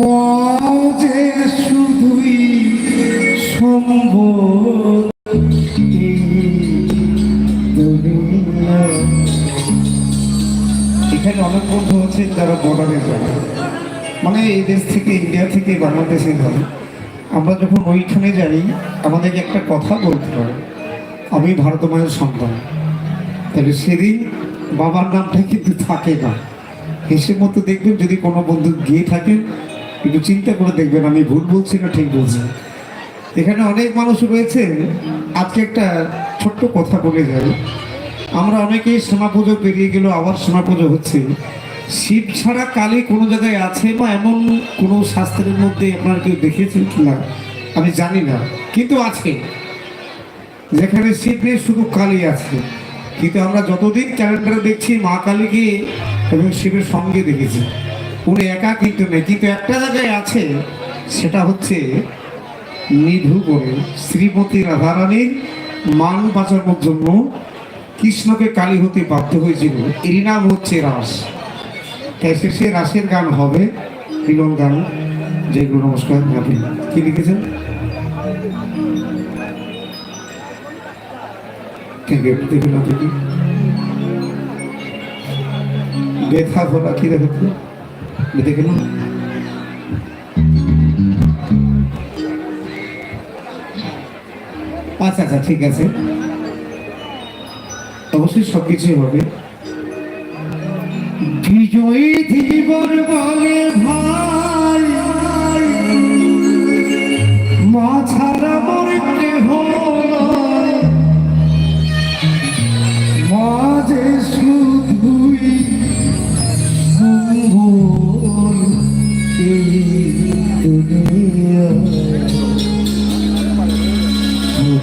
মজে শুধুই সম্ভব এখানে অনেক বন্ধু আছে যারা বর্ডারে যায়। মানে এই দেশ থেকে ইন্ডিয়া থেকে বাংলাদেশে যায়। আমরা যখন ওইখানে যাই, আমাদেরকে একটা কথা বলতে হয়, আমি ভারত মায়ের সন্তান। তাহলে সেদিন বাবার নামটা কিন্তু থাকে না। হেসে মতো দেখবেন যদি কোনো বন্ধু গিয়ে থাকেন একটু চিন্তা করে দেখবেন, আমি ভুল বলছি না ঠিক বলছি। এখানে অনেক মানুষ রয়েছে। আজকে একটা ছোট্ট কথা বলে যাই। আমরা অনেকেই সোনা পুজো পেরিয়ে গেল আবার সোনা পুজো হচ্ছে। শিব ছাড়া কালী কোনো জায়গায় আছে বা এমন কোনো শাস্ত্রের মধ্যে আপনারা কেউ দেখেছেন কিনা? আমি জানি না, কিন্তু আছে। যেখানে শিব নেই, শুধু কালী আছে। কিন্তু আমরা যতদিন ক্যালেন্ডারে দেখছি, মা কালীকে এবং শিবের সঙ্গে দেখেছি। উনি একা কিন্তু নেই, কিন্তু একটা জায়গায় আছে, সেটা হচ্ছে নিধু করে শ্রীমতী রাধারানীর মান বাঁচানোর জন্য কৃষ্ণকে কালী হতে বাধ্য হয়েছিল। এরই নাম হচ্ছে রাস। তাই শেষে রাসের গান হবে মিলন গান যে যেগুলো নমস্কার, আপনি কি লিখেছেন? দেখুন আপনি ব্যথা ভোলা, কি দেখাচ্ছে দেখে না। আচ্ছা আচ্ছা ঠিক আছে। অবশ্যই সব কিছুই হবে। বিজয়ী ধীবর বলে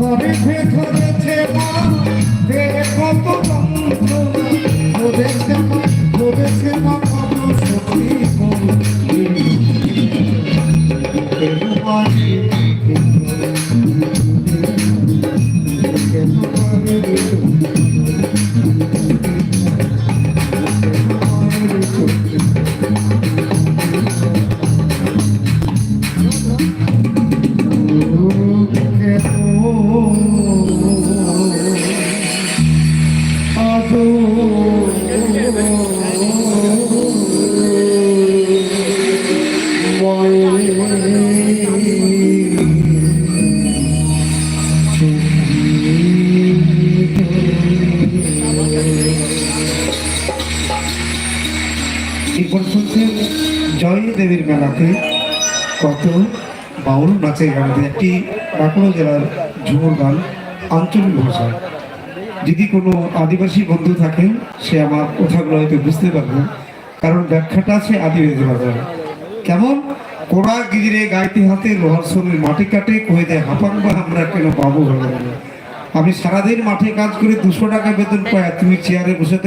ঘরে শুনছেন জয় কত বাউল নাচের একটি বাঁকুড়া জেলার ঝুমুর গান আঞ্চলিক ভাষায়। যদি কোনো আদিবাসী বন্ধু থাকে, সে আমার কথাগুলো হয়তো বুঝতে পারবে। কারণ ব্যাখ্যাটা আছে আদিবাসী ভাষায় কেমন? কোড়া গিজিরে গাইতে হাতে লোহার শরীর মাটি কাটে, কয়ে দেয় হাঁপাং বা আমরা কেন পাবো? আমি সারাদিন মাঠে কাজ করে দুশো টাকা বেতন পাই তুমি চেয়ারে বসে